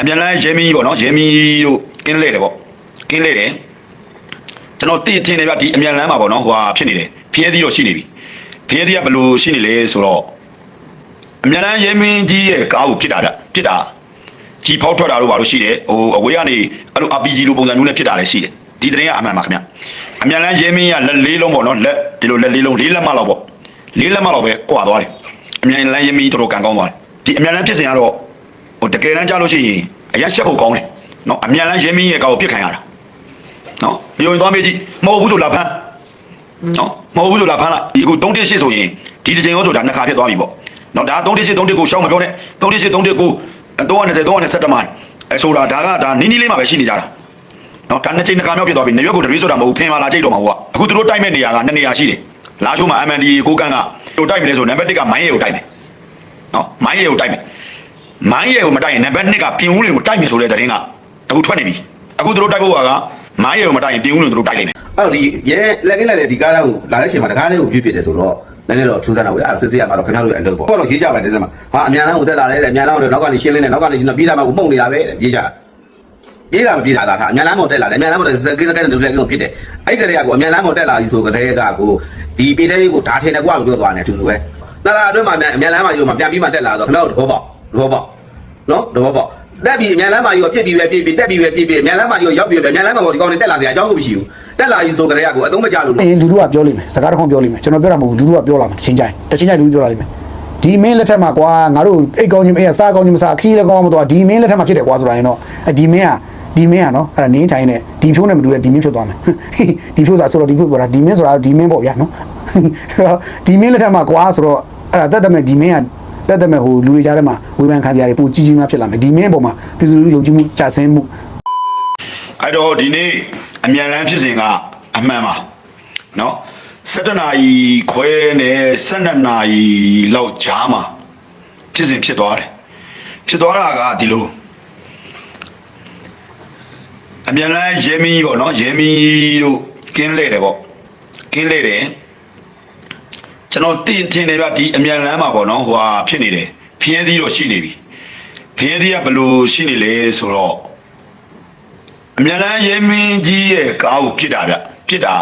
အမြန်လန်းရဲမီပေါ့နော်ရဲမီတို့ကင်းလဲတယ်ပေါ့ကင်းလဲတယ်ကျွန်တော်တည်ထင်တယ်ဗျဒီအမြန်လန်းမှာပေါ့နော်ဟိုဟာဖြစ်နေတယ်ဖျဲသီးတော့ရှိနေပြီဖျဲသီးကဘယ်လိုရှိနေလဲဆိုတော့အမြန်လန်းရဲမင်းကြီးရဲ့ကားကိုဖြစ်တာဗျဖြစ်တာကြီးဖောက်ထွက်တာတို့ဘာလို့ရှိတယ်ဟိုအဝေးကနေအဲ့လို RPG လိုပုံစံမျိုးနဲ့ဖြစ်တာလည်းရှိတယ်ဒီတရင်ကအမှန်ပါခင်ဗျအမြန်လန်းရဲမင်းကလက်လေးလုံးပေါ့နော်လက်ဒီလိုလက်လေးလုံးလေးလက်မလောက်ပေါ့လေးလက်မလောက်ပဲကွာသွားတယ်အမြန်လန်းရဲမင်းတော်တော်ကန်ကောင်းသွားတယ်ဒီအမြန်လန်းဖြစ်စဉ်ကတော့ဟို တကယ်တမ်းကြားလို့ရှိရင်အရက်ရှက်ဖို့ကောင်းတယ်နော်အမြန်လန်းရင်းမင်းရဲ့ကောက်ကိုပြစ်ခံရတာနော်မျိုးရင်သွားမေးကြည့်မဟုတ်ဘူးဆိုလာဖမ်းနော်မဟုတ်ဘူးဆိုလာဖမ်းလားဒီအခု318ဆိုရင်ဒီတစ်ချိန်ရောဆိုတာနှစ်ခါဖြစ်သွားပြီပေါ့နော်ဒါ318 319ကိုရှောင်းမပြောနဲ့318 319 320 320မိုင်အဲဆိုတာဒါကဒါနီးနီးလေးမှာပဲရှိနေကြတာနော်ဒါနှစ်ချိန်နှစ်ခါမြောက်ဖြစ်သွားပြီနေရွက်ကိုတပြေးဆိုတာမဟုတ်ဘူးဖင်ပါလာကြိတ်တော့မှာဟုတ်ကအခုသူတို့တိုက်မဲ့နေရာကနှစ်နေရာရှိတယ်လာချိုးမှာ MND ကိုကန်းကတို့တိုက်မယ်လေဆိုနံပါတ်1ကမိုင်းရဲကိုတိုက်မယ်နော်မိုင်းရဲကိုတိုက်မယ် မိုင်းရဲကိုမတိုက်ရင်နံပါတ်2ကပြင်ဦးလင်ကိုတိုက်မယ်ဆိုတဲ့သတင်းကအခုထွက်နေပြီအခုသူတို့တိုက်ဖို့ကမိုင်းရဲကိုမတိုက်ရင်ပြင်ဦးလင်ကိုသူတို့တိုက်လိမ့်မယ်အဲ့တော့ဒီရဲလက်ကင်းလိုက်တဲ့ဒီကားကိုလာတဲ့အချိန်မှာတကားလေးကိုရွေ့ပြစ်တယ်ဆိုတော့နည်းနည်းတော့ထူးဆန်းတာပေါ့အဲ့ဒါစစ်စစ်ရမှာတော့ခင်ဗျားတို့အလုပ်ပေါ့တော့ရေးကြပါတဲ့စမှာဟာအမြန်လမ်းကိုတက်လာတယ်တဲ့အမြန်လမ်းကိုနောက်ကနေရှင်းလင်းတယ်နောက်ကနေရှင်းတော့ပြေးတာမှကိုမှုန်နေတာပဲတဲ့ပြေးကြတာပြေးတာမပြေးတာသာထားအမြန်လမ်းပေါ်တက်လာတယ်အမြန်လမ်းပေါ်တက်စကင်းစကင်းတူလက်ကင်းဖြစ်တယ်အဲ့ကလေးကကိုအမြန်လမ်းပေါ်တက်လာပြီဆိုကြတဲ့ကကိုဒီပြေးတဲ့ကိုဓာထင်တဲ့ကွာကိုပြောသွားတယ်အတူတူပဲနာလာအတွင်းမှာအမြန်လမ်းမှာယူမှာပြန်ပြီးမှတက်လာဆိုခင်ဗျားတို့သဘောပေါက် သဘောပေါက်နော်သဘောပေါက်တက်ပြီးအမြန်လမ်းမှာယူပြစ်ပြီးပဲပြစ်ပြီးတက်ပြီးပဲပြစ်ပြီးအမြန်လမ်းမှာယူရောက်ပြီးပဲအမြန်လမ်းမှာဒီကောင်တွေတက်လာတယ်အကြောင်းကိုမရှိဘူးတက်လာပြီဆိုကြတဲ့ကကိုအသုံးမချလို့အင်းလူလူကပြောလိမ့်မယ်စကားတစ်ခုပြောလိမ့်မယ်ကျွန်တော်ပြောတာမဟုတ်ဘူးလူလူကပြောလာမှာတစ်ချိန်ကျရင်တစ်ချိန်ကျရင်လူလူပြောလာလိမ့်မယ်ဒီမင်းလက်ထက်မှာကွာငါတို့အိတ်ကောင်းချင်းအေးစားကောင်းချင်းမစားခီးလည်းကောင်းမသွားဒီမင်းလက်ထက်မှာဖြစ်တယ်ကွာဆိုတာရင်တော့အဒီမင်းကဒီမင်းကနော်အဲ့ဒါနင်းထိုင်နေဒီဖြိုးနဲ့မတူတဲ့ဒီမင်းဖြစ်သွားမယ်ဒီဖြိုးဆိုတာဆိုတော့ဒီဖြိုးပြောတာဒီမင်းဆိုတာဒီမင်းပေါ့ဗျာနော်ဆိုတော့ဒီမင်းလက်ထက်မှာကွာဆိုတော့အဲ့ဒါတက်တက်မဲ့ဒီမင်းက တက်တက်မဲ့ဟိုလူတွေကြားထဲမှာဝေဖန်ခံစရာတွေပိုကြီးကြီးများဖြစ်လာမယ်ဒီမင်းအပေါ်မှာပြည်သူလူထုယုံကြည်မှုကြာဆင်းမှုအဲ့တော့ဒီနေ့အမြန်လန်းဖြစ်စဉ်ကအမှန်ပါနော်7နာရီခွဲနဲ့12နာရီလောက်ကြားမှာဖြစ်စဉ်ဖြစ်သွားတယ်ဖြစ်သွားတာကဒီလိုအမြန်လန်းရဲမီပေါ့နော်ရဲမီတို့ကင်းလဲတယ်ပေါ့ကင်းလဲတယ် ကျွန်တော်တင်ထင်တယ်ဗျဒီအမြန်လမ်းမှာပေါ့နော်ဟိုဟာဖြစ်နေတယ်ဖျဲသီးတော့ရှိနေပြီဖျဲသီးကဘယ်လိုရှိနေလဲဆိုတော့အမြန်လမ်းရဲမင်းကြီးရဲ့ကားကိုပြစ်တာဗျပြစ်တာ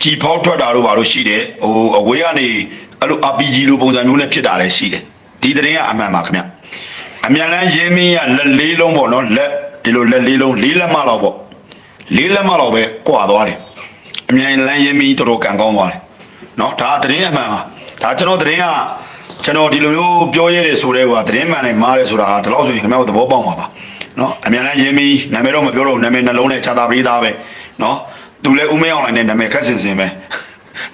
ကြီးဖောက်ထွက်တာတို့ဘာလို့ရှိတယ်ဟိုအဝေးကနေအဲ့လို RPG လိုပုံစံမျိုးနဲ့ဖြစ်တာလည်းရှိတယ်ဒီသတင်းကအမှန်ပါခင်ဗျအမြန်လမ်းရဲမင်းကလက်လေးလုံးပေါ့နော်လက်ဒီလိုလက်လေးလုံးလေးလက်မလောက်ပေါ့လေးလက်မလောက်ပဲကွာသွားတယ်အမြန်လမ်းရဲမင်းတော်တော်ကန်ကောင်းသွားတယ် เนาะဒါသတင်းအမှန်ပါဒါကျွန်တော်သတင်းကကျွန်တော်ဒီလိုမျိုးပြောရတဲ့ဆိုတဲ့ကွာသတင်းမှန်နဲ့မားတယ်ဆိုတာဒီလောက်ဆိုရင်ခင်ဗျားတို့သဘောပေါက်မှာပါเนาะအမြန်လန်းရင်းပြီးနာမည်တော့မပြောတော့ဘူးနာမည်နှလုံးနဲ့ခြာတာပေးသားပဲเนาะသူလည်းဦးမင်းအောင်လိုက်နဲ့နာမည်ခက်စင်စင်ပဲ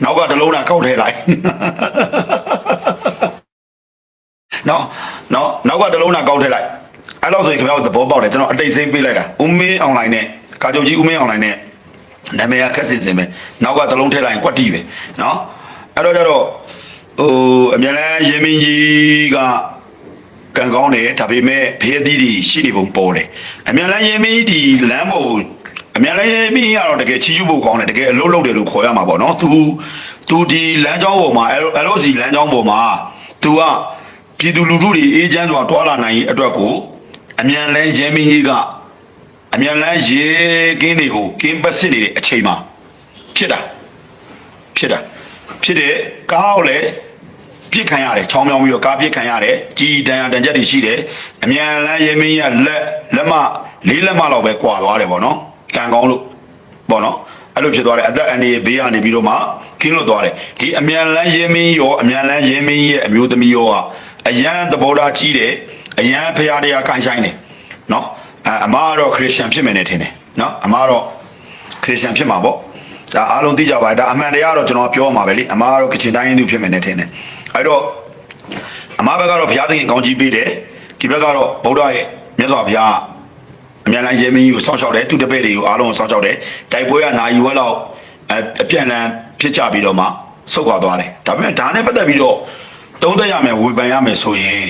နောက်ကတလုံးနဲ့ကောက်ထဲလိုက်เนาะเนาะနောက်ကတလုံးနဲ့ကောက်ထဲလိုက်အဲ့လောက်ဆိုရင်ခင်ဗျားတို့သဘောပေါက်တယ်ကျွန်တော်အတိတ်စိမ့်ပေးလိုက်တာဦးမင်းအောင်လိုက်နဲ့ကာကြုတ်ကြီးဦးမင်းအောင်လိုက်နဲ့ နာမည်ကခက်စင်စင်ပဲနောက်ကသလုံးထည့်လိုက်ရင်ကွက်တီပဲเนาะအဲ့တော့ကျတော့ဟိုအမြန်လန်းရင်းမင်းကြီးကကံကောင်းတယ်ဒါပေမဲ့ဖေးသီးတွေရှိနေပုံပေါ်တယ်အမြန်လန်းရင်းမင်းဒီလမ်းပေါ်အမြန်လန်းရင်းမင်းကတော့တကယ်ချီးယူဖို့ကောင်းတယ်တကယ်အလုပ်လုပ်တယ်လို့ခေါ်ရမှာပေါ့เนาะ तू तू ဒီလမ်းကြောင်းပေါ်မှာ LOC လမ်းကြောင်းပေါ်မှာ तू ကပြည်သူလူထုတွေအေးချမ်းစွာတွာလာနိုင်ရေးအတွက်ကိုအမြန်လန်းရင်းမင်းကြီးက အမြန်လန်းရေကင်းတွေကိုကင်းပတ်စစ်နေတဲ့အချိန်မှာဖြစ်တာဖြစ်တာဖြစ်တဲ့ကားကိုလည်းပြစ်ခံရတယ်ချောင်းမြောင်းပြီးတော့ကားပြစ်ခံရတယ်ကြီးတန်ရတန်ချက်တွေရှိတယ်အမြန်လန်းရေမင်းရလက်လက်မလေးလက်မလောက်ပဲကွာသွားတယ်ပေါ့နော်ကံကောင်းလို့ပေါ့နော်အဲ့လိုဖြစ်သွားတယ်အသက်အန္တရာယ်ဘေးကနေပြီးတော့မှကင်းလွတ်သွားတယ်ဒီအမြန်လန်းရေမင်းရောအမြန်လန်းရေမင်းရဲ့အမျိုးသမီးရောဟာအရန်သဘောထားကြီးတယ်အရန်ဖရာတရားခိုင်းဆိုင်တယ်နော် အအမကတော့ခရစ်ယာန်ဖြစ်မယ်နဲ့ထင်တယ်နော်အမကတော့ခရစ်ယာန်ဖြစ်မှာပေါ့ဒါအားလုံးသိကြပါတယ်ဒါအမှန်တရားတော့ကျွန်တော်ပြောမှာပဲလေအမကတော့ကချင်တိုင်းရင်းသူဖြစ်မယ်နဲ့ထင်တယ်အဲ့တော့အမဘက်ကတော့ဘုရားသခင်ကောင်းကြီးပေးတယ်ဒီဘက်ကတော့ဗုဒ္ဓရဲ့မြတ်စွာဘုရားအမြန်လန်းရဲမင်းကြီးကိုစောင့်ရှောက်တယ်သူတပည့်တွေကိုအားလုံးကိုစောင့်ရှောက်တယ်တိုက်ပွဲကနာယူဝက်လောက်အအပြန်လန်းဖြစ်ကြပြီးတော့မှဆုတ်ခွာသွားတယ်ဒါပေမဲ့ဒါနဲ့ပတ်သက်ပြီးတော့တုံးသက်ရမယ်ဝေဖန်ရမယ်ဆိုရင်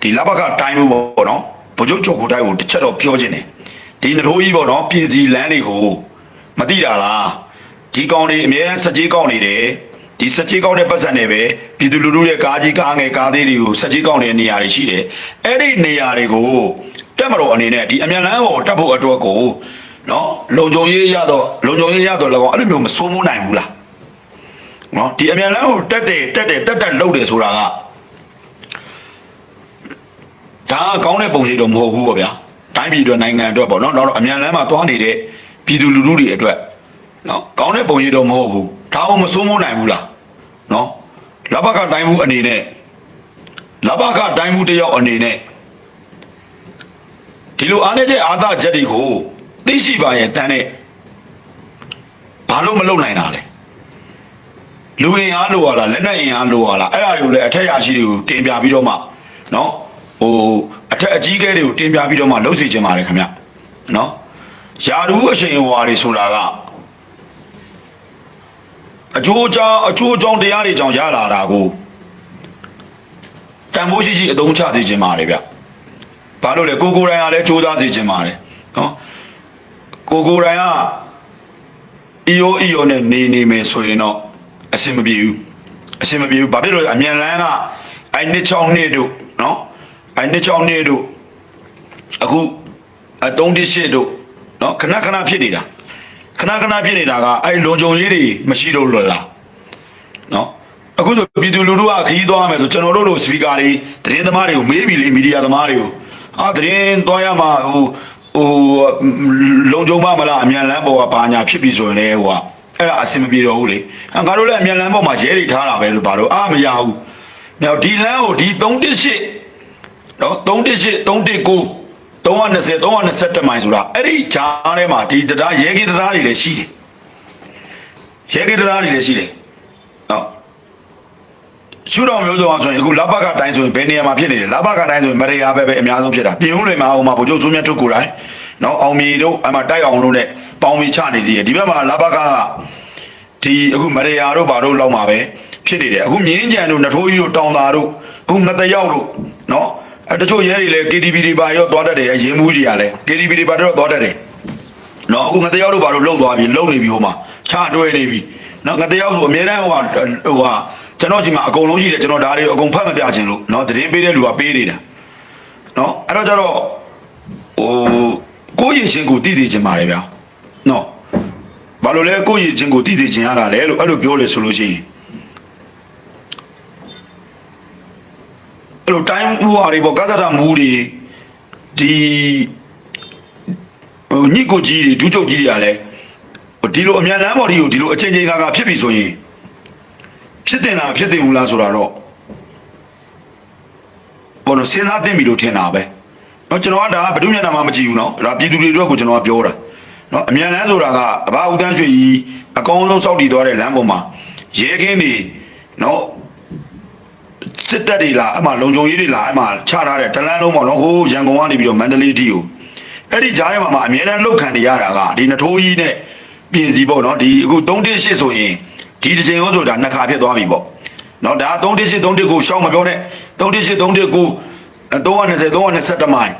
ဒီလဘကတိုင်းလို့ပေါ့နော် ဗိုလ်ချုပ်ချုပ်ကိုတိုင်းကိုတစ်ချက်တော့ပြောခြင်းတယ်ဒီနထိုးကြီးပေါ့နော်ပြည်စီလန်းတွေကိုမသိတာလားဒီကောင်တွေအများစကြေးကောက်နေတယ်ဒီစက်ကြီးကောက်တဲ့ပတ်စံတွေပဲပြည်သူလူထုရဲ့ကားကြီးကားငယ်ကားသေးတွေကိုစက်ကြီးကောက်တဲ့နေရာတွေရှိတယ်အဲ့ဒီနေရာတွေကိုတက်မတော်အနေနဲ့ဒီအမြန်လမ်းပေါ်တက်ဖို့အတွက်ကိုနော်လုံခြုံရေးရတော့လုံခြုံရေးရတော့လည်းအဲ့လိုမျိုးမစိုးမိုးနိုင်ဘူးလားနော်ဒီအမြန်လမ်းကိုတက်တယ်တက်တယ်တက်တက်လှုပ်တယ်ဆိုတာက ဒါကကောင်းတဲ့ပုံရိပ်တော့မဟုတ်ဘူးပေါ့ဗျာတိုင်းပြည်အတွက်နိုင်ငံအတွက်ပေါ့နော်တော့အမြန်လမ်းမှာသွားနေတဲ့ပြည်သူလူထုတွေအတွက်နော်ကောင်းတဲ့ပုံရိပ်တော့မဟုတ်ဘူးဒါအောင်မစိုးမိုးနိုင်ဘူးလားနော်လဘကတိုင်းမှုအနေနဲ့လဘကတိုင်းမှုတစ်ယောက်အနေနဲ့ဒီလိုအားနေတဲ့အာသချက်တွေကိုသိရှိပါရဲ့တန်းနဲ့ဘာလို့မလုပ်နိုင်တာလဲလူရင်အားလိုရလားလက်နက်ရင်အားလိုရလားအဲ့ဒါတွေကိုလည်းအထက်ရရှိတွေကိုတင်ပြပြီးတော့မှနော် ဟိုအထက်အကြီးကဲတွေကိုတင်ပြပြီးတော့မှလုပ်စီခြင်းပါတယ်ခင်ဗျနော်ယာဒူးအချိန်ဟွာတွေဆိုတာကအကျိုးအကြောင်းအကျိုးအကြောင်းတရားတွေကြောင့်ရလာတာကိုတန်ဖိုးရှိရှိအသုံးချစေခြင်းပါတယ်ဗျဘာလို့လဲကိုကိုယ်တိုင်ကလည်းစူးစမ်းစေခြင်းပါတယ်နော်ကိုကိုယ်တိုင်ကအီယိုအီယိုနဲ့နေနေမယ်ဆိုရင်တော့အဆင်မပြေဘူးအဆင်မပြေဘူးဘာဖြစ်လို့လဲအမြန်လန်းကအိုင်နှစ်ချောင်းနှစ်တို့နော် အိုင်နှစ်ချောင်းနှစ်တို့အခုအသုံးတစ်ရှစ်တို့နော်ခဏခဏဖြစ်နေတာခဏခဏဖြစ်နေတာကအဲ့လုံခြုံရေးတွေမရှိတော့လို့လားနော်အခုဆိုပြည်သူလူထုကခရီးသွားမယ်ဆိုကျွန်တော်တို့လိုစပီကာတွေသတင်းသမားတွေကိုမေးပြီလေမီဒီယာသမားတွေကိုအာသတင်းသွားရမှာဟိုဟိုလုံခြုံပါမလားအမြန်လမ်းပေါ်ကဘာညာဖြစ်ပြီဆိုရင်လည်းဟိုကအဲ့ဒါအဆင်မပြေတော့ဘူးလေငါတို့လည်းအမြန်လမ်းပေါ်မှာရဲတွေထားတာပဲလို့ဘာလို့အာမရဘူးမြောက်ဒီလမ်းကိုဒီ318 နော်318 319 320 321မိုင်ဆိုတာအဲ့ဒီဂျားထဲမှာဒီတရားရဲကင်းတရားတွေလည်းရှိတယ်ရဲကင်းတရားတွေလည်းရှိတယ်နော်ရှုတော်မျိုးစုံအောင်ဆိုရင်အခုလဘကတိုင်းဆိုရင်ဘယ်နေရာမှာဖြစ်နေလဲလဘကတိုင်းဆိုရင်မရေယာပဲပဲအများဆုံးဖြစ်တာပြင်ဦးလွင်မှာဟိုမှာဗိုလ်ချုပ်စုမြတ်ထုတ်ကိုယ်တိုင်နော်အောင်မြေတို့အမတိုက်အောင်တို့နဲ့ပေါင်းပြီးချနေသေးတယ်ဒီဘက်မှာလဘကကဒီအခုမရေယာတို့ဘာတို့လောက်မှာပဲဖြစ်နေတယ်အခုမြင်းကြံတို့နထိုးကြီးတို့တောင်သာတို့အခုငတရောက်တို့နော် အဲတချို့ရဲတွေလည်း KTV တွေပါရောသွားတတ်တယ်ရဲမှုကြီးတွေကလည်း KTV တွေပါတော့သွားတတ်တယ်နော်အခုငတယောက်တို့ဘာလို့လုံသွားပြီလုံနေပြီဟိုမှာချတွဲနေပြီနော်ငတယောက်ဆိုအများတန်းဟိုဟာဟိုဟာကျွန်တော်စီမှာအကုန်လုံးရှိတယ်ကျွန်တော်ဒါတွေအကုန်ဖတ်မပြချင်လို့နော်သတင်းပေးတဲ့လူကပေးနေတာနော်အဲ့တော့ကျတော့ဟိုကိုယ့်ရင်ရှင်ကိုတည်တည်ချင်ပါတယ်ဗျာနော်ဘာလို့လဲကိုယ့်ရင်ရှင်ကိုတည်တည်ချင်ရတာလဲလို့အဲ့လိုပြောလေဆိုလို့ရှိရင် အဲ့လိုတိုင်းဟိုဟာတွေပေါ့ကသတာမူတွေဒီ ဟိုညစ်ကိုကြီးတွေဒူးချုပ်ကြီးတွေကလည်းဟိုဒီလိုအမြန်လမ်းပေါ်ဒီကိုဒီလိုအချင်းချင်းကားကားဖြစ်ပြီဆိုရင်ဖြစ်တင်လားဖြစ်တင်ဘူးလားဆိုတာတော့ဘောနော်စဉ်းစားသိပြီလို့ထင်တာပဲเนาะကျွန်တော်ကဒါကဘယ်သူမျက်နှာမှမကြည့်ဘူးเนาะဒါပြည်သူတွေအတွက်ကိုကျွန်တော်ကပြောတာเนาะအမြန်လမ်းဆိုတာကအဘဦးတန်းရွှေကြီးအကောင်းဆုံးစောက်တည်သွားတဲ့လမ်းပေါ်မှာရဲခင်းတွေเนาะ စစ်တပ်တွေလားအမှလုံခြုံရေးတွေလားအမှချထားတဲ့တလန်းလုံးပေါ့နော်ဟိုးရန်ကုန်ကနေပြီးတော့မန္တလေးတီကိုအဲ့ဒီကြားထဲမှာမှအမြဲတမ်းလောက်ခံနေရတာကဒီနထိုးကြီးနဲ့ပြင်စီပေါ့နော်ဒီအခု318ဆိုရင်ဒီတစ်ချိန်ဟောဆိုတာနှစ်ခါဖြစ်သွားပြီပေါ့နော်ဒါ318 319ကိုရှောင်းမပြောနဲ့318 319 320 321မိုင်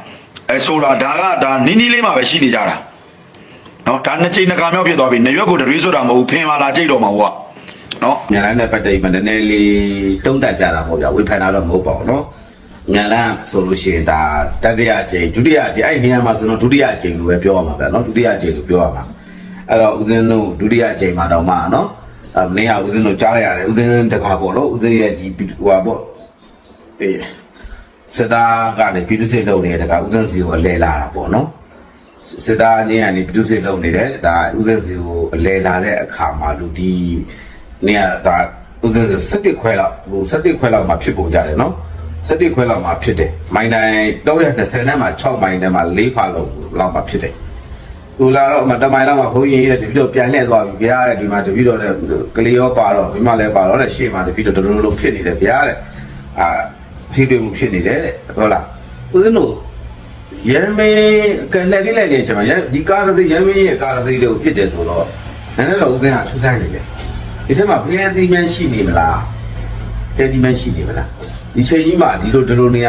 အဲဆိုတာဒါကဒါနီးနီးလေးမှပဲရှိနေကြတာနော်ဒါနှစ်ချိန်နှစ်ခါမြောက်ဖြစ်သွားပြီနေရွက်ကိုတရွေးဆိုတာမဟုတ်ဘူးဖင်ပါလာကြိတ်တော့မှာဟုတ်က နော်မြန်လန်းနဲ့ပတ်သက်ပြီးမှနည်းနည်းလေးတုံ့တက်ကြတာပေါ့ဗျာဝေဖန်တာတော့မဟုတ်ပါဘူးနော်မြန်လန်းဆိုလို့ရှိရင်ဒါတတိယအကြိမ်ဒုတိယအကြိမ်အဲ့နေရာမှာဆိုတော့ဒုတိယအကြိမ်လို့ပဲပြောရမှာဗျာနော်ဒုတိယအကြိမ်လို့ပြောရမှာအဲ့တော့ဦးဇင်းတို့ဒုတိယအကြိမ်မှာတော့မှနော်အမင်းကဦးဇင်းတို့ကြားလိုက်ရတယ်ဦးဇင်းတကာပေါ့နော်ဦးဇင်းရဲ့ဒီဟိုပါပေါ့အေးစတာကနေပြည်သူစစ်လုပ်နေတဲ့တကာဦးဇင်းစီကိုလဲလာတာပေါ့နော်စစ်သားအနေနဲ့ပြည်သူစစ်လုပ်နေတယ်ဒါဦးဇင်းစီကိုလဲလာတဲ့အခါမှာလူဒီ နေရဒါဦးဇင်းစီ17ခွဲလောက်ဟို17ခွဲလောက်မှာဖြစ်ပုံကြတယ်နော်17ခွဲလောက်မှာဖြစ်တယ်မိုင်တိုင်း320နဲ့မှာ6မိုင်နဲ့မှာ4ဖာလောက်လောက်မှာဖြစ်တယ်ဟိုလာတော့မတမိုင်လောက်မှာဘုန်းကြီးရဲ့တပည့်တော်ပြန်လှည့်သွားပြီဗျာတဲ့ဒီမှာတပည့်တော်တဲ့ကလေးရောပါတော့မိမလည်းပါတော့တဲ့ရှေ့မှာတပည့်တော်တော်တော်ဖြစ်နေတယ်ဗျာတဲ့အာထိတွေ့မှုဖြစ်နေတယ်တဲ့ဟုတ်လားဦးဇင်းတို့ရမ်းမင်းကလက်ကြီးလိုက်နေချင်မှာရဒီကားသစိရမ်းမင်းရဲ့ကားသစိတွေကိုဖြစ်တယ်ဆိုတော့နည်းနည်းတော့ဦးဇင်းကထူးဆန်းနေတယ် ဒီချက်မှာဖျက်သီးမှန်းရှိနေမလားဖျက်သီးမှန်းရှိနေမလားဒီချိန်ကြီးမှာဒီလိုဒီလိုနေရ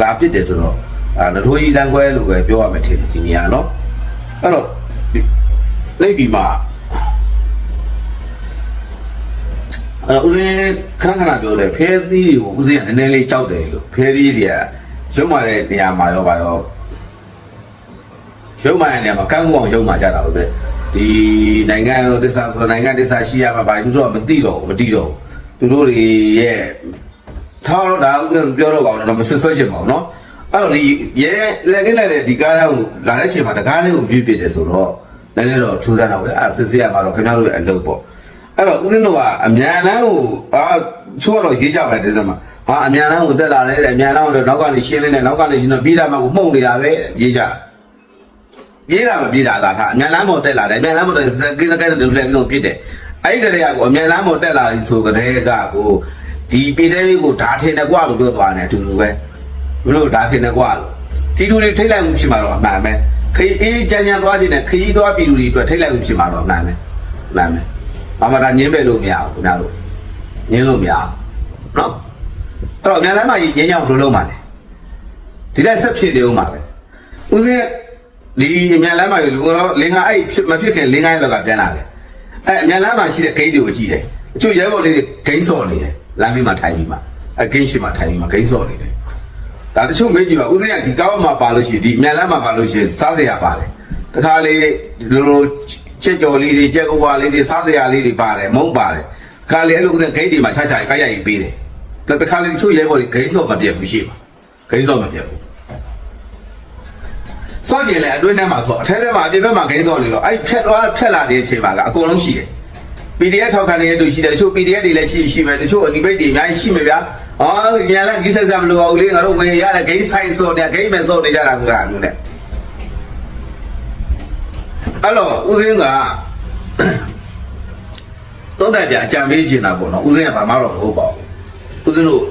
လာပြစ်တယ်ဆိုတော့အာနထိုးကြီးလမ်းခွဲလို့ပဲပြောရမယ်ထင်တယ်ဒီနေရာနော်အဲ့တော့လိပ်ပြီးမှအဲ့တော့ဦးစင်းခဏခဏပြောတယ်ဖဲသီးတွေကိုဦးစင်းကနည်းနည်းလေးကြောက်တယ်လို့ဖဲသီးတွေကရုံမာတဲ့နေရာမှာရောပါရောရုံမာတဲ့နေရာမှာကန်းကူအောင်ရုံမာကြတာဟုတ်ပဲ ဒီနိုင်ငံတစ္ဆာဆိုနိုင်ငံတစ္ဆာရှိရမှာပါသူတို့ကမသိတော့ဘူးမသိတော့ဘူးသူတို့တွေရဲ့ထားတော့ဒါဦးစင်းပြောတော့ကောင်းတော့မဆွဆွချင်ပါဘူးเนาะအဲ့တော့ဒီရဲလက်ကင်းလိုက်တဲ့ဒီကားကိုလာတဲ့ချိန်မှာတကားလေးကိုရွေးပြတယ်ဆိုတော့နည်းနည်းတော့ထူးဆန်းတော့ပဲအဲ့စစ်စစ်ရမှာတော့ခင်ဗျားတို့ရဲ့အလုပ်ပေါ့ အဲ့တော့ဦးဇင်းတို့ကအမြန်လန်းကိုအာချိုးတော့ရေးကြပါတယ်ဒီစမှာဟာအမြန်လန်းကိုတက်လာတယ်တဲ့အမြန်လန်းကိုတော့နောက်ကနေရှင်းလင်းတယ်နောက်ကနေရှင်းတော့ပြီးတာမှကိုမှုန့်နေတာပဲရေးကြ ရေးတာမပြေးတာသာထားအမြန်လန်းပေါ်တက်လာတယ်အမြန်လန်းပေါ်တက်စကိစကိတဲ့လူလည်းပြုံးပြစ်တယ်အဲ့ဒီကလေးကကိုအမြန်လန်းပေါ်တက်လာပြီဆိုကြတဲ့ကကိုဒီပြည်သေးလေးကိုဓာထင်တယ်ကွာလို့ပြောသွားတယ်အတူတူပဲဘလို့ဓာထင်တယ်ကွာလို့ဒီလူတွေထိတ်လိုက်မှုဖြစ်မှာတော့အမှန်ပဲခရီးအေးကြမ်းကြမ်းသွားခြင်းနဲ့ခရီးသွားပြည်သူတွေအတွက်ထိတ်လိုက်မှုဖြစ်မှာတော့အမှန်ပဲအမှန်ပဲဘာမှဒါညင်းပဲလို့မရဘူးခင်ဗျားတို့ညင်းလို့မရဘူးနော်အဲ့တော့မြန်လမ်းမှာညင်းညောင်းဘယ်လိုလုပ်မှာလဲဒီတိုင်းဆက်ဖြစ်နေဦးမှာပဲဦးစင်း ဒီမြန်လမ်းမှာလူကတော့လင်္ကာအဲ့ဖြစ်မဖြစ်ခင်လင်္ကာရဲ့လောက်ကပြန်လာတယ်အဲ့မြန်လမ်းမှာရှိတဲ့ဂိမ်းတွေကိုကြည့်တယ်အချို့ရဲဘော်လေးတွေဂိမ်းစော်နေတယ်လမ်းမေးမှာထိုင်ပြီးမှအဂိမ်းရှိမှထိုင်ပြီးမှဂိမ်းစော်နေတယ်ဒါတချို့မေးကြည့်ပါဦးစင်းကဒီကားမှာပါလို့ရှိရင်ဒီမြန်လမ်းမှာပါလို့ရှိရင်စားစရာပါတယ်တခါလေလိုလိုချက်ကြော်လေးတွေချက်ဥပါလေးတွေစားစရာလေးတွေပါတယ်မုန်းပါတယ်ခါလေအဲ့လိုဦးစင်းဂိမ်းတွေမှာခြားခြားကိုက်ရိုက်ပေးတယ်တခါလေတချို့ရဲဘော်တွေဂိမ်းစော်မပြတ်ဘူးရှိပါဂိမ်းစော်မပြတ်ဘူး စော့ကျင်လဲအတွင်းထဲမှာဆိုအထဲထဲမှာအပြင်ဘက်မှာဂိမ်းစော့နေတော့အဲ့ဖြက်သွားဖြက်လာတဲ့အချိန်မှာကအကုန်လုံးရှိတယ် PDF ထောက်ခံနေတဲ့သူရှိတယ်တချို့ PDF တွေလည်းရှိရှိမယ်တချို့အနိပိတ်တွေအများကြီးရှိမယ်ဗျာဟောညာလည်းဒီဆက်ဆက်မလို့အောင်လေငါတို့ဝင်ရတဲ့ဂိမ်းဆိုင်စော့နေဂိမ်းမဲ့စော့နေကြတာဆိုတာမျိုးနဲ့အဲ့တော့ဦးစင်းကတော့တယ်ဗျာအကြံပေးချင်တာပေါ့နော်ဦးစင်းကဘာမှတော့မဟုတ်ပါဘူးဦးစင်းတို့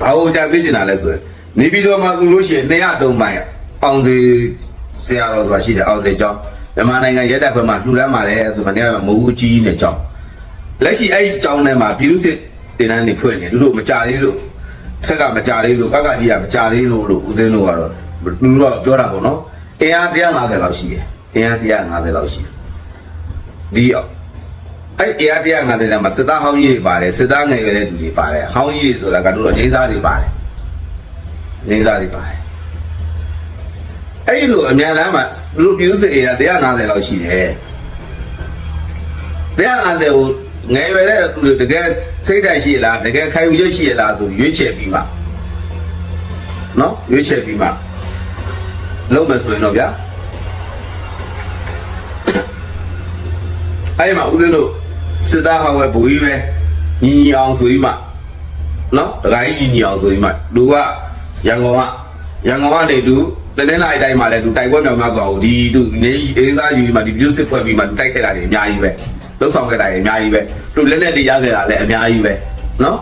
ဘာလို့အကြံပေးချင်တာလဲဆိုရင်နေပြည်တော်မှာဆိုလို့ရှိရင်203မိုင်အောင်စီ ဆရာတော်ဆိုတာရှိတယ်အောင်စီကျောင်းမြန်မာနိုင်ငံရဲတပ်ဖွဲ့မှာလှူဒန်းပါတယ်ဆိုမှနေရာမှာမဟုတ်ကြီးနဲ့ကျောင်းလက်ရှိအဲ့ဒီကျောင်းထဲမှာပြည်သူစစ်တင်တန်းနေဖွင့်နေလူတို့မကြသေးလို့ထက်ကမကြသေးလို့ကကကြီးကမကြသေးလို့လို့ဦးစင်းတို့ကတော့လူတို့ကတော့ပြောတာပေါ့နော်အင်အား150လောက်ရှိတယ်အင်အား150လောက်ရှိတယ်ဒီအဲ့အရာတရား50တဲ့မှာစစ်သားဟောင်းကြီးတွေပါတယ်စစ်သားငယ်ရွယ်တဲ့သူတွေပါတယ်ဟောင်းကြီးတွေဆိုတာကတော့ငိမ့်စားတွေပါတယ်ငိမ့်စားတွေပါတယ် အဲ့ဒီလိုအများလမ်းမှာလူပြူစစ်အရာ150လောက်ရှိတယ်150ကိုငယ်ရွယ်တဲ့သူတွေတကယ်စိတ်ဓာတ်ရှိရလားတကယ်ခိုင်ယူချက်ရှိရလားဆိုရွေးချယ်ပြီးမှနော်ရွေးချယ်ပြီးမှလုံးမယ်ဆိုရင်တော့ဗျာအဲ့ဒီမှာဦးဇင်းတို့စစ်သားဟောင်းပဲဘူကြီးပဲညီညီအောင်ဆိုပြီးမှနော်တခါကြီးညီညီအောင်ဆိုပြီးမှလူကရန်ကုန်ကရန်ကုန်ကနေသူ တနင်္လာရီတိုင်းမှာလည်းသူတိုက်ပွဲမြောက်များစွာကိုဒီသူနေအေးစားယူပြီးမှဒီပြုစစ်ဖွဲ့ပြီးမှသူတိုက်ခဲ့တာတွေအများကြီးပဲလှုပ်ဆောင်ခဲ့တာတွေအများကြီးပဲသူလက်လက်တွေရခဲ့တာလည်းအများကြီးပဲနော်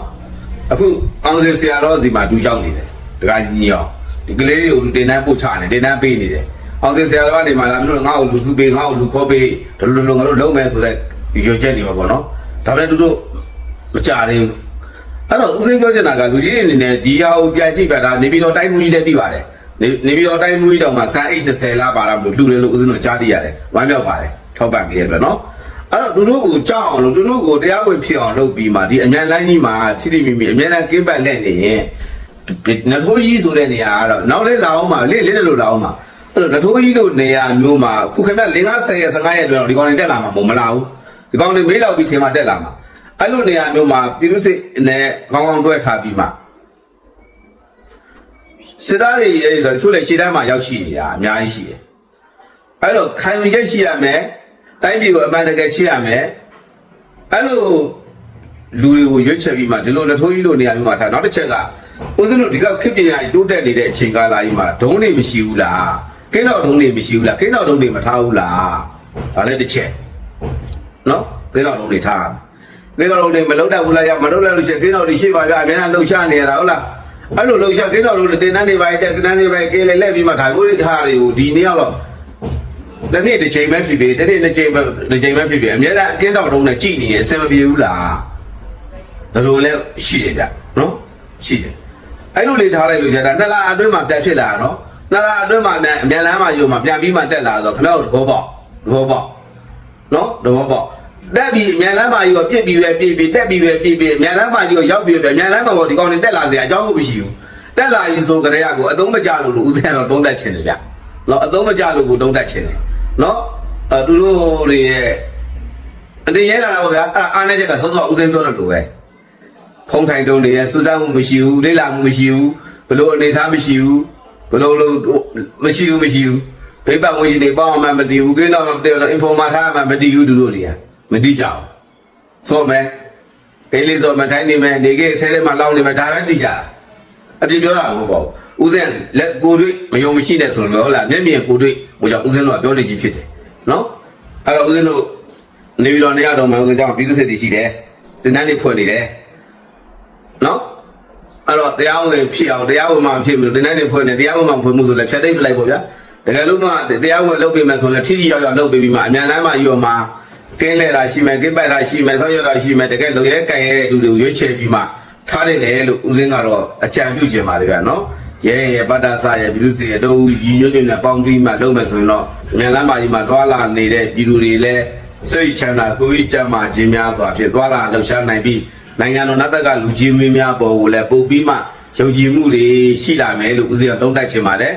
အခုအောင်စင်ဆရာတော်ဒီမှာသူရောက်နေတယ်တခါညီညီအောင်ဒီကလေးတွေကိုတင်တန်းပို့ချနေတင်တန်းပေးနေတယ်အောင်စင်ဆရာတော်ကနေမှလာပြီးတော့ငါ့ကိုလူစုပေးငါ့ကိုလူခေါ်ပေးဒီလိုလိုငါတို့လုံးမယ်ဆိုတော့ရွေချက်နေမှာပေါ့နော်ဒါပေမဲ့သူတို့မကြသေးဘူးအဲ့တော့ဦးစင်းပြောချင်တာကလူကြီးတွေအနေနဲ့ဒီဟာကိုပြန်ကြည့်ပြတာနေပြည်တော်တိုင်းမှုကြီးလည်းသိပါတယ် နေနေပြည်တော်တိုင်းမှုကြီးတော်မှာစံအိတ်20လားပါတာမလို့လှူတယ်လို့ဦးစင်းတို့ကြားသိရတယ်ဝမ်းမြောက်ပါတယ်ထောက်ပံ့ပြီးရတဲ့နော်အဲ့တော့သူတို့ကိုကြောက်အောင်လို့သူတို့ကိုတရားဝင်ဖြစ်အောင်လုပ်ပြီးမှဒီအမြန်လိုင်းကြီးမှာထိထိမိမိအမြန်လန်းကင်းပတ်လက်နေရင်နထိုးကြီးဆိုတဲ့နေရာကတော့နောက်လေးလာအောင်မှာလေးလေးလို့လာအောင်မှာအဲ့တော့နထိုးကြီးတို့နေရာမျိုးမှာခုခင်ဗျ50ရက်15ရက်အတွင်းတော့ဒီကောင်တွေတက်လာမှာမလားဘူးဒီကောင်တွေမေးလောက်ပြီးချိန်မှတက်လာမှာအဲ့လိုနေရာမျိုးမှာပြည်သူစစ်နဲ့ခေါင်းခေါင်းတွဲထားပြီးမှ စစ်သားတွေအဲ့ဆိုချို့လေခြေတန်းမှာရောက်ရှိနေတာအများကြီးရှိတယ်အဲ့တော့ခံယူချက်ရှိရမယ်တိုင်းပြည်ကိုအမှန်တကယ်ချစ်ရမယ်အဲ့လိုလူတွေကိုရွေးချယ်ပြီးမှဒီလိုလက်ထိုးကြီးလိုနေရာမျိုးမှာထားနောက်တစ်ချက်ကဦးဇင်းတို့ဒီလောက်ခစ်ပညာကြီးတိုးတက်နေတဲ့အချိန်ကာလကြီးမှာဒုံးတွေမရှိဘူးလားကင်းတော်ဒုံးတွေမရှိဘူးလားကင်းတော်ဒုံးတွေမထားဘူးလားဒါလည်းတစ်ချက်နော်ကိန်းတော်လုံးတွေထားရမယ်ကိန်းတော်လုံးတွေမလုံးတတ်ဘူးလားရမလုံးလိုက်လို့ရှိရင်ကိန်းတော်တွေရှိပါပြအများအားလှုပ်ရှားနေရတာဟုတ်လား အဲ့လိုလှုပ်ရှားကိန်းတော်လုံးတွေတင်တန်းနေပါတဲ့တင်တန်းနေပါကေလေလက်ပြီးမှထားကိုဒီထားတွေကိုဒီနေ့တော့တနေ့တစ်ချိန်ပဲဖြစ်ဖြစ်တနေ့တစ်ချိန်ပဲတစ်ချိန်ပဲဖြစ်ဖြစ်အများအားကိန်းတော်လုံးနဲ့ကြည်နေရင်အဆင်မပြေဘူးလားဒါလိုလဲရှိတယ်ဗျနော်ရှိတယ်အဲ့လိုလေးထားလိုက်လို့ရှိရင်ဒါနှစ်လအတွင်းမှာပြတ်ဖြစ်လာတာနော်နှစ်လအတွင်းမှာအမြန်လမ်းမှာယူမှာပြန်ပြီးမှတက်လာတော့ခဏတော့သဘောပေါက်သဘောပေါက်နော်တော့ပေါ့ တက်ပြီးအမြန်လမ်းမကြီးကိုပြစ်ပြီးပဲပြစ်ပြီးတက်ပြီးပဲပြစ်ပြီးအမြန်လမ်းမကြီးကိုရောက်ပြီးပဲအမြန်လမ်းမပေါ်ဒီကောင်တွေတက်လာတယ်အကြောင်းကိုမရှိဘူးတက်လာရင်ဆိုကြတဲ့ကိုအသုံးမကျလို့လို့ဦးဇင်းတော့တုံးသက်ချင်တယ်ဗျနော်အသုံးမကျလို့ကိုတုံးသက်ချင်တယ်နော်အဲသူတို့တွေရဲ့အတင်းရဲလာတော့ဗျာအာအားနေချက်ကစောစောဦးဇင်းပြောတယ်လို့ပဲဖုံးထိုင်တုံးတွေရဲ့စူးစမ်းမှုမရှိဘူးလေ့လာမှုမရှိဘူးဘလို့အနေထားမရှိဘူးဘလို့လို့မရှိဘူးမရှိဘူးဘိပ္ပဝိရှင်တွေပေါ့အောင်မှမတည်ဘူးကိန်းတော့မတည်တော့ informa ထားမှမတည်ဘူးသူတို့တွေက မတည်ကြဘူးဆိုမယ်ကိလေးဆိုမထိုင်းနေမယ်နေကိထဲထဲမှာလောင်းနေမယ်ဒါပဲတည်ကြတာအပြစ်ပြောတာမဟုတ်ပါဘူးဦးဇင်းလက်ကိုတွေ့မယုံမရှိတဲ့ဆိုတော့ဟုတ်လားမျက်မြင်ကိုတွေ့ဟိုကြောင့်ဦးဇင်းတို့ကပြောနေချင်းဖြစ်တယ်နော်အဲ့တော့ဦးဇင်းတို့နေပြီးတော့နေရတော့မှဦးဇင်းကြောင့်ပြီးစစ်တွေရှိတယ်ဒီနေ့နေဖွင့်နေတယ်နော်အဲ့တော့တရားဝင်ဖြစ်အောင်တရားဝင်မှဖြစ်မှုဒီနေ့နေဖွင့်နေတရားဝင်မှဖွင့်မှုဆိုလည်းဖြတ်သိမ့်ပလိုက်ပေါ့ဗျာတကယ်လို့မှတရားဝင်လုပ်ပေးမယ်ဆိုလည်းထိထိရောက်ရောက်လုပ်ပေးပြီးမှအမြန်လမ်းမှယူမှ ကင်းလဲတာရှိမယ်ကိပတ်တာရှိမယ်ဆောက်ရတာရှိမယ်တကယ်လုံရဲကန်ရဲတဲ့လူတွေကိုရွေးချယ်ပြီးမှထားနေတယ်လို့ဦးစင်းကတော့အကြံပြုချင်ပါတယ်ဗျာနော်ရဲရဲပတ္တဆရဲပြည်သူစီတို့ညီညွတ်ညွတ်နဲ့ပေါင်းပြီးမှလုပ်မယ်ဆိုရင်တော့အမြန်လမ်းမှကြီးမှာတွာလာနေတဲ့ပြည်သူတွေလည်းစိတ်ချမ်းသာကိုယ်ကြီးကြမ်းမာခြင်းများစွာဖြင့်တွာလာလှူရှားနိုင်ပြီးနိုင်ငံတော်နတ်သက်ကလူကြီးမင်းများပေါ်ကိုလည်းပုတ်ပြီးမှယုံကြည်မှုတွေရှိလာမယ်လို့ဦးဇင်းကတုံးတက်ချင်ပါတယ်